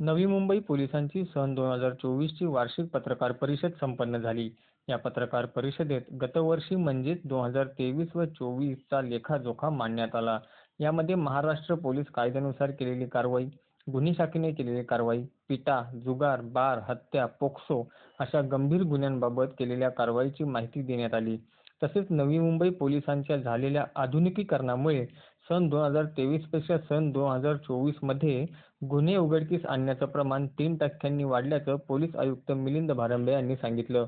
नवी मुंबई पोलिसांची सन दोन हजार चोवीसची वार्षिक पत्रकार परिषद संपन्न झाली. या पत्रकार परिषदेत गतवर्षी म्हणजेच दोन हजार तेवीस व चोवीसचा लेखाजोखा मांडण्यात आला. यामध्ये महाराष्ट्र पोलीस कायद्यानुसार केलेली कारवाई, गुन्हे शाखेने केलेली कारवाई, पिटा, जुगार, बार, हत्या, पोक्सो अशा गंभीर गुन्ह्यांबाबत केलेल्या कारवाईची माहिती देण्यात आली. तसेच नवी मुंबई पोलिसांच्या झालेल्या आधुनिकीकरणामुळे सन दोन हजार तेवीसपेक्षा सन दोन हजार चोवीसमध्ये गुन्हे उघडकीस आणण्याचं प्रमाण तीन टक्क्यांनी वाढल्याचं पोलीस आयुक्त मिलिंद भारंबे यांनी सांगितलं.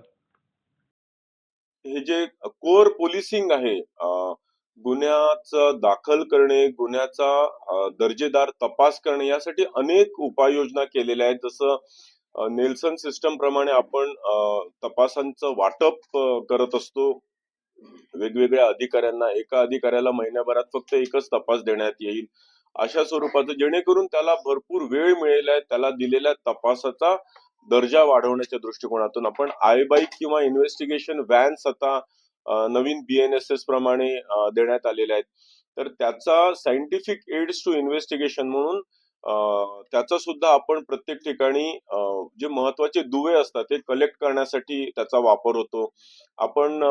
हे जे कोर पोलिसिंग आहे अं, गुन्ह्याचं दाखल करणे गुन्ह्याचा दर्जेदार तपास करणे यासाठी अनेक उपाययोजना केलेल्या आहेत जसं नेल्सन सिस्टम प्रमाणे आपण तपासांचं वाटप करत असतो वेगवेगळ्या अधिकाऱ्यांना एका अधिकाऱ्याला महिन्याभरात फक्त एकच तपास देण्यात येईल अशा स्वरूपाचं जेणेकरून त्याला भरपूर वेळ मिळेल आहे, त्याला दिलेल्या तपासाचा दर्जा वाढवण्याच्या दृष्टिकोनातून. आपण आय बाईक किंवा इन्व्हेस्टिगेशन व्हॅन्स आता एन नवीन बीएनएसएस प्रमाणे देण्यात आलेल्या आहेत. तर त्याचा सायंटिफिक एड्स टू इन्व्हेस्टिगेशन म्हणून त्याचा सुद्धा आपण प्रत्येक ठिकाणी जे महत्त्वाचे दुवे असतात ते कलेक्ट करण्यासाठी त्याचा वापर होतो. आपण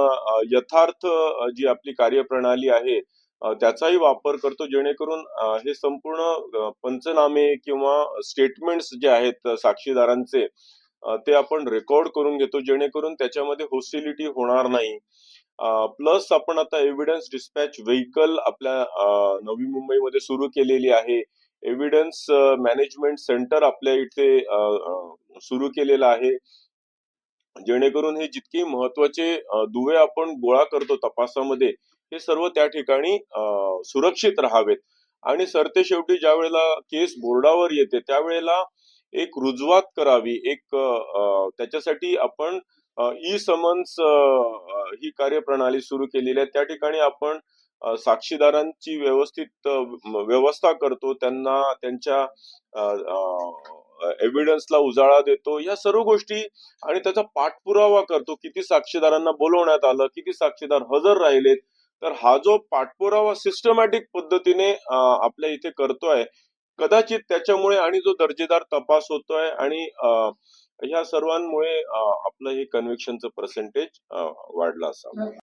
यथार्थ जी आपली कार्यप्रणाली आहे त्याचाही वापर करतो जेणेकरून हे संपूर्ण पंचनामे किंवा स्टेटमेंट्स जे आहेत साक्षीदारांचे ते आपण रेकॉर्ड करून घेतो जेणेकरून त्याच्यामध्ये होस्टिलिटी होणार नाही. प्लस आपण आता एव्हिडन्स डिस्पॅच व्हेकल आपल्या नवी मुंबईमध्ये सुरू केलेली आहे. एव्हिडन्स मॅनेजमेंट सेंटर आपल्या इथे सुरू केलेलं आहे. जेणेकरून हे जितके महत्त्वाचे दुवे आपण गोळा करतो तपासामध्ये हे सर्व त्या ठिकाणी सुरक्षित राहावेत. आणि सरते शेवटी ज्या वेळेला केस बोर्डावर येते त्यावेळेला एक रुजवात करावी एक त्याच्यासाठी आपण ई समन्स ही कार्यप्रणाली सुरू केलेली आहे. त्या ठिकाणी आपण साक्षीदारांची व्यवस्थित व्यवस्था करतो त्यांना त्यांच्या एव्हिडन्सला उजाळा देतो या सर्व गोष्टी आणि त्याचा पाठपुरावा करतो. किती साक्षीदारांना बोलवण्यात आलं किती साक्षीदार हजर राहिलेत तर हा जो पाठपुरावा सिस्टमॅटिक पद्धतीने आपल्या इथे करतोय कदाचित त्याच्यामुळे आणि जो दर्जेदार तपास होतोय आणि ह्या सर्वांमुळे आपलं हे कन्व्हिक्शनचं पर्सेंटेज वाढलं असावं.